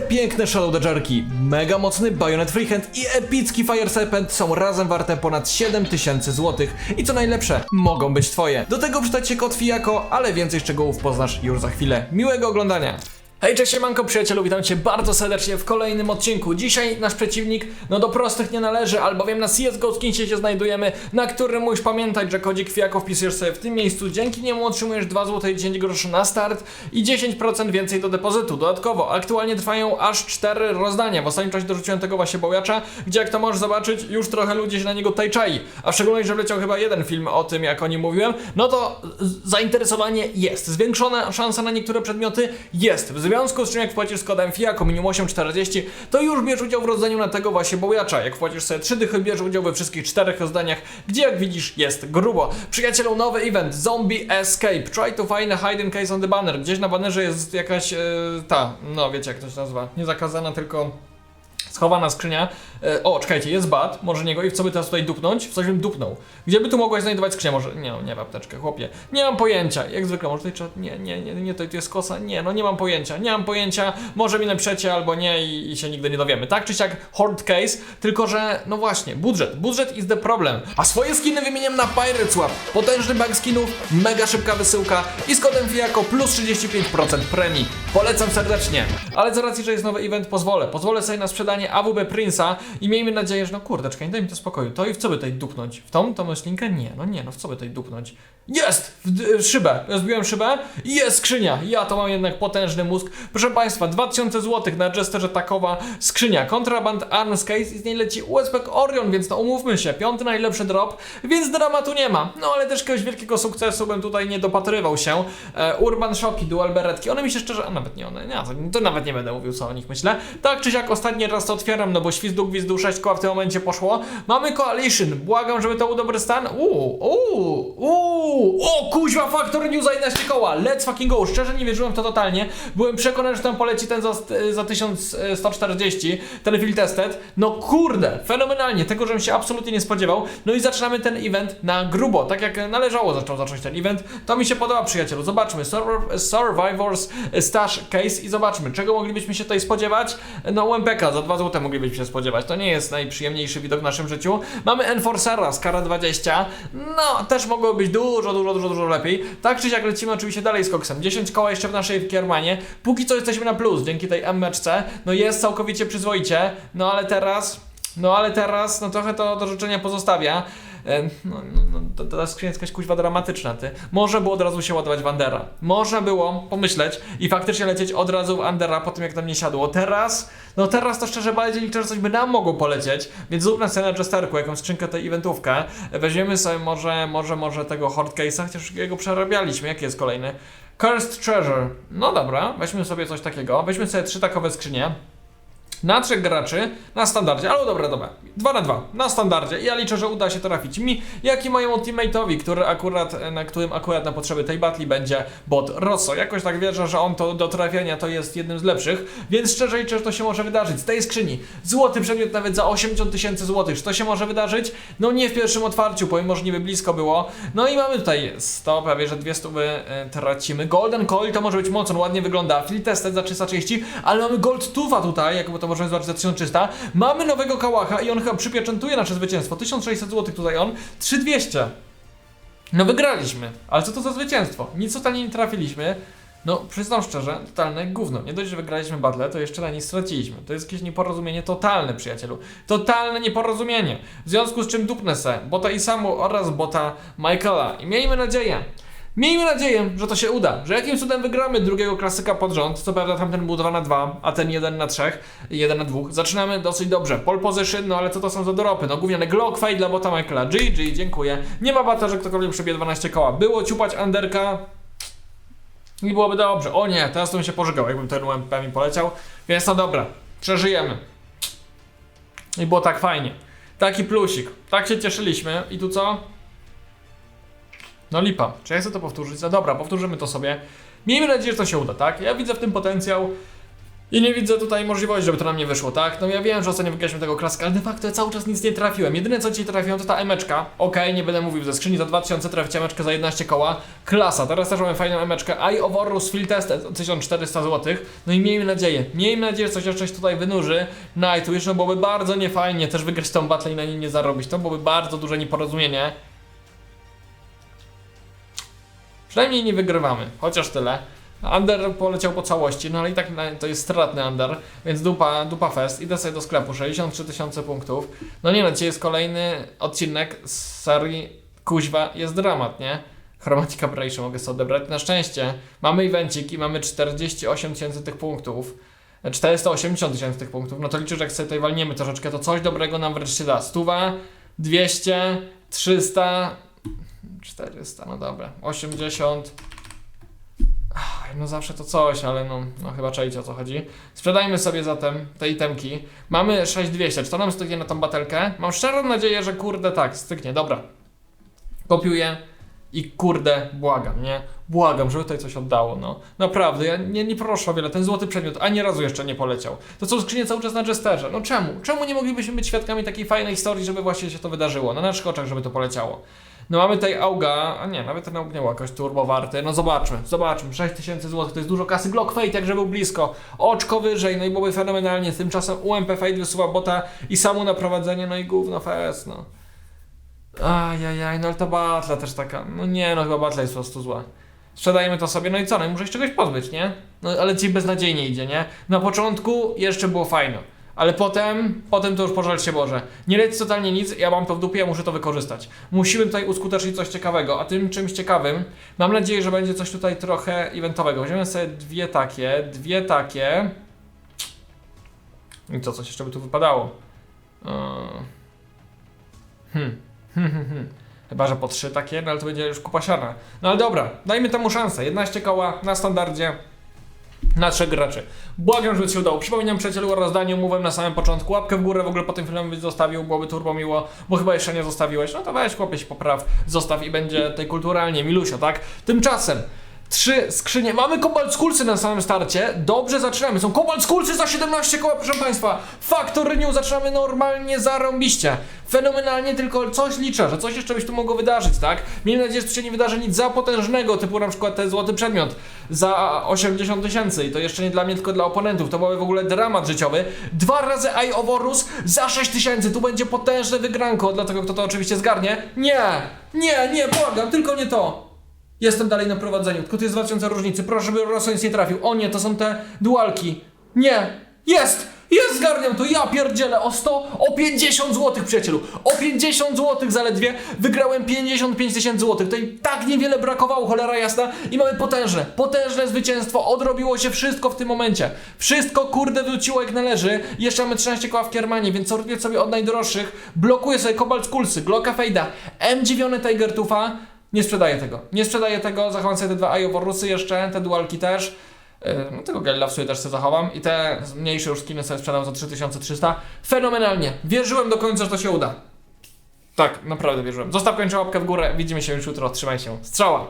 Przepiękne Shadow Dodgerki, mega mocny Bayonet Freehand i epicki Fire Serpent są razem warte ponad 7000 zł i co najlepsze, mogą być twoje. Do tego się kod Fijako, ale więcej szczegółów poznasz już za chwilę. Miłego oglądania! Hej, cześć siemanko przyjacielu, witam cię bardzo serdecznie w kolejnym odcinku. Dzisiaj nasz przeciwnik, no do prostych nie należy, albowiem na CSGO Skinsie się znajdujemy, na którym musisz pamiętać, że kodzik Fijako wpisujesz sobie w tym miejscu, dzięki niemu otrzymujesz 2 zł 10 groszy na start i 10% więcej do depozytu. Dodatkowo, aktualnie trwają aż 4 rozdania. W ostatnim czasie dorzuciłem tego właśnie bołacza, gdzie jak to możesz zobaczyć, już trochę ludzi się na niego tutaj czai. A w szczególności, że wleciał chyba jeden film o tym, jak o nim mówiłem, no to zainteresowanie jest. Zwiększona szansa na niektóre przedmioty jest. Związku z czym jak wpłacisz z kodem FIAKO minimum 840, to już bierz udział w rozdaniu na tego właśnie bołacza. Jak wpłacisz sobie 3 dychy, bierz udział we wszystkich czterech rozdaniach, gdzie jak widzisz jest grubo. Przyjacielu, nowy event Zombie Escape. Try to find a hidden case on the banner. Gdzieś na banerze jest jakaś, e, ta, no wiecie jak to się nazywa, nie zakazana, tylko schowana skrzynia. E, o, czekajcie, jest bat, może niego i w co by teraz tutaj dupnąć? W coś bym dupnął. Gdzie by tu mogła znajdować skrzynia? Może, nie, nie w apteczkę, chłopie. Nie mam pojęcia, jak zwykle, może tutaj trzeba, nie, nie, nie, nie, to jest kosa, nie, no nie mam pojęcia, nie mam pojęcia, może mi napiszecie albo nie i, i się nigdy nie dowiemy. Tak czy siak, hard case, tylko że, no właśnie, budżet, budżet is the problem. A swoje skiny wymieniam na Pirate Swap, potężny bank skinów, mega szybka wysyłka i z kodem FIAKO plus 35% premii. Polecam serdecznie. Ale z racji, że jest nowy event, pozwolę. Pozwolę sobie na sprzedanie AWB Prince'a i miejmy nadzieję, że no kurde, czekaj, daj mi to spokoju. To i w co by tutaj dupnąć? W tą, tą roślinkę? Nie, no nie, no w co by tutaj dupnąć? Jest! W, szybę. Zbiłem szybę i jest skrzynia. Ja to mam jednak potężny mózg. Proszę Państwa, 2000 zł na Jesterze takowa skrzynia. Kontraband Arms Case i z niej leci USB Orion, więc no umówmy się, piąty najlepszy drop, więc dramatu nie ma. No ale też jakiegoś wielkiego sukcesu bym tutaj nie dopatrywał się. E, Urban Shocki, Dual Beretki, one mi się szczerze, a nawet nie one, nie, to, to nawet nie będę mówił co o nich myślę. Tak czy siak ostatni raz to otwieram, no bo świzdu gwizdu 6 koła w tym momencie poszło. Mamy Coalition, błagam, żeby to był dobry stan. Uuu, uuu, uuu, o kuźwa, Factor News za 11 koła, let's fucking go, szczerze nie wierzyłem w to totalnie. Byłem przekonany, że tam poleci ten za, za 1140, ten field tested. No kurde, fenomenalnie, tego żebym się absolutnie nie spodziewał. No i zaczynamy ten event na grubo, tak jak należało zaczął zacząć ten event. To mi się podoba, przyjacielu. Zobaczmy, Survivor- Survivors Stash Case i zobaczmy, czego moglibyśmy się tutaj spodziewać. No UMPK za 2 zł moglibyśmy się spodziewać. To nie jest najprzyjemniejszy widok w naszym życiu. Mamy Enforcera z Kara 20. No, też mogło być dużo, dużo, dużo, dużo lepiej. Tak czy siak lecimy oczywiście dalej z koksem. 10 koła jeszcze w naszej kiermanie. Póki co jesteśmy na plus dzięki tej MMC. No jest całkowicie przyzwoicie. No ale teraz... No ale teraz, no trochę to do życzenia pozostawia. E, No, no, no to, jest jakaś kuźwa dramatyczna, ty. Może było od razu się ładować w Andera. Można było pomyśleć i faktycznie lecieć od razu w Andera po tym, jak nam nie siadło. Teraz, no teraz to szczerze bardziej liczę, że coś by nam mogło polecieć, więc zróbmy sobie na Jesterku jakąś skrzynkę tej eventówkę. Weźmiemy sobie może, może, może tego Hard Case'a, chociaż jego przerabialiśmy. Jaki jest kolejny? Cursed Treasure. No dobra, weźmy sobie coś takiego. Weźmy sobie trzy takowe skrzynie. Na trzech graczy, na standardzie, ale dobra, dobra, 2 na 2, na standardzie. Ja liczę, że uda się trafić mi, jak i mojemu teammate'owi, który akurat, na którym akurat na potrzeby tej batli będzie bot Rosso. Jakoś tak wierzę, że on to do trafienia to jest jednym z lepszych, więc szczerze liczę, że to się może wydarzyć. Z tej skrzyni, złoty przedmiot nawet za 80 tysięcy złotych, czy to się może wydarzyć? No nie w pierwszym otwarciu, pomimo, że niby blisko było. No i mamy tutaj 100, prawie że 200 e, tracimy. Golden Coil to może być mocno, ładnie wygląda. Field za 330, ale mamy Gold Tufa tutaj, jakby to możemy zobaczyć za 1300. Mamy nowego kałacha i on chyba przypieczętuje nasze zwycięstwo. 1600 zł tutaj on, 3200. No wygraliśmy, ale co to za zwycięstwo? Nic totalnie nie trafiliśmy. No, przyznam szczerze, totalne gówno. Nie dość, że wygraliśmy battle, to jeszcze na niej straciliśmy. To jest jakieś nieporozumienie totalne, przyjacielu. Totalne nieporozumienie. W związku z czym dupnę se bota Isamu oraz bota Michaela. I miejmy nadzieję, Miejmy nadzieję, że to się uda, że jakimś cudem wygramy drugiego klasyka pod rząd. Co prawda tamten był 2 na 2, a ten 1 na 3, 1 na 2. Zaczynamy dosyć dobrze. Pole position, no ale co to są za doropy? No gówniane Glock, fade dla bota Michaela. GG, dziękuję. Nie ma bata, że ktokolwiek przebije 12 koła. Było ciupać Anderka, i byłoby dobrze. O nie, teraz to bym się pożygał, jakbym ten UMP mi poleciał. Więc no dobra, przeżyjemy. I było tak fajnie. Taki plusik. Tak się cieszyliśmy. I tu co? No lipa. Czy ja chcę to powtórzyć? No dobra, powtórzymy to sobie. Miejmy nadzieję, że to się uda, tak? Ja widzę w tym potencjał. I nie widzę tutaj możliwości, żeby to nam nie wyszło, tak? No ja wiem, że ostatnio wygraliśmy tego klaska, ale de facto ja cały czas nic nie trafiłem. Jedyne co ci trafiłem to ta emeczka. Okej, nie będę mówił ze skrzyni za 2000 trafić emeczkę za 11 koła. Klasa, teraz też mamy fajną emeczkę. I of Horus Field Test 1400 zł. No i miejmy nadzieję, miejmy nadzieję, że coś jeszcze się tutaj wynurzy. No byłoby bardzo niefajnie też wygrać tą battle i na niej nie zarobić. To byłoby bardzo duże nieporozumienie. Przynajmniej nie wygrywamy, chociaż tyle. Under poleciał po całości, no ale i tak to jest stratny under, więc dupa, dupa fest. Idę sobie do sklepu, 63 tysiące punktów. No nie no, dzisiaj jest kolejny odcinek z serii Kuźwa jest dramat, nie? Chromatic Aberration mogę sobie odebrać. Na szczęście mamy evencik i mamy 48 tysięcy tych punktów. 480 tysięcy tych punktów, no to liczę, że jak sobie tutaj walniemy troszeczkę, to coś dobrego nam wreszcie da. Stuwa, 200, 300, 400, no dobra, 80. Ach, No zawsze to coś, ale no, no chyba czajcie o co chodzi. Sprzedajmy sobie zatem te itemki. Mamy 6200, czy to nam styknie na tą batelkę? Mam szczerą nadzieję, że kurde tak, styknie, dobra. Kopiuję i kurde, błagam, nie? Błagam, żeby tutaj coś oddało, no. Naprawdę, ja nie, nie proszę o wiele, ten złoty przedmiot ani razu jeszcze nie poleciał. To są skrzynie cały czas na Jesterze, no czemu? Czemu nie moglibyśmy być świadkami takiej fajnej historii, żeby właśnie się to wydarzyło, na naszych oczach, żeby to poleciało? No mamy tutaj Auga, a nie, nawet ten Aug nie był jakoś turbo warty. No zobaczmy, zobaczmy. 6000 zł to jest dużo kasy. Glock Fate, jakże był blisko. Oczko wyżej, no i byłoby fenomenalnie. Tymczasem UMP Fate wysuwa bota i samo na prowadzenie, no i gówno fest, no. Ajajaj, no ale ta batla też taka, no nie no, chyba batla jest po prostu zła. Sprzedajemy to sobie, no i co, no i muszę się czegoś pozbyć, nie? No ale ci beznadziejnie idzie, nie? Na początku jeszcze było fajno, ale potem, potem to już pożal się Boże. Nie leci totalnie nic, ja mam to w dupie, ja muszę to wykorzystać. Musimy tutaj uskutecznić coś ciekawego, a tym czymś ciekawym, mam nadzieję, że będzie coś tutaj trochę eventowego. Weźmiemy sobie dwie takie, dwie takie. I co, coś jeszcze by tu wypadało? Eee, Hmm. Hmm, hmm, hmm. Chyba, że po trzy takie, no ale to będzie już kupa siana. No ale dobra, dajmy temu szansę. 11 koła na standardzie. Na trzech graczy. Błagam, żeby ci się udało. Przypominam przyjacielu o rozdaniu, mówiłem na samym początku. Łapkę w górę w ogóle po tym filmie byś zostawił, byłoby turbo miło, bo chyba jeszcze nie zostawiłeś. No to weź chłopie się popraw, zostaw i będzie tutaj kulturalnie, milusio, tak? Tymczasem Trzy skrzynie. Mamy kobalt skulcy na samym starcie. Dobrze zaczynamy. Są kobalt skulcy za 17 koła, proszę Państwa. Factor Renew zaczynamy normalnie zarąbiście. Fenomenalnie, tylko coś liczę, że coś jeszcze byś tu mogło wydarzyć, tak? Miejmy nadzieję, że tu się nie wydarzy nic za potężnego, typu na przykład ten złoty przedmiot za 80 tysięcy. I to jeszcze nie dla mnie, tylko dla oponentów. To byłby w ogóle dramat życiowy. Dwa razy Eye of Horus za 6 tysięcy. Tu będzie potężne wygranko, dlatego kto to oczywiście zgarnie. Nie, nie, nie, błagam, tylko nie to. Jestem dalej na prowadzeniu, tylko tu jest 2000 różnicy. Proszę, żeby Rosso nic nie trafił. O nie, to są te dualki. Nie! Jest! Jest, zgarniam to! Ja pierdzielę o 100, o 50 zł, przyjacielu! O 50 zł zaledwie wygrałem 55 tysięcy złotych. Tutaj tak niewiele brakowało, cholera jasna. I mamy potężne, potężne zwycięstwo. Odrobiło się wszystko w tym momencie. Wszystko, kurde, wróciło jak należy. Jeszcze mamy 13 koła w Kiermanie, więc sortuję sobie od najdroższych. Blokuję sobie Kobalt Skulsy, Glocka Fejda, M9 Tiger Tufa. Nie sprzedaję tego. Nie sprzedaję tego. Zachowam sobie te dwa Ajoworusy jeszcze, te dualki też. Yy, No tego Gella w też sobie zachowam. I te mniejsze już skiny sobie sprzedam za 3300. Fenomenalnie. Wierzyłem do końca, że to się uda. Tak, naprawdę wierzyłem. Zostaw kończę łapkę w górę. Widzimy się już jutro. Trzymaj się. Strzała!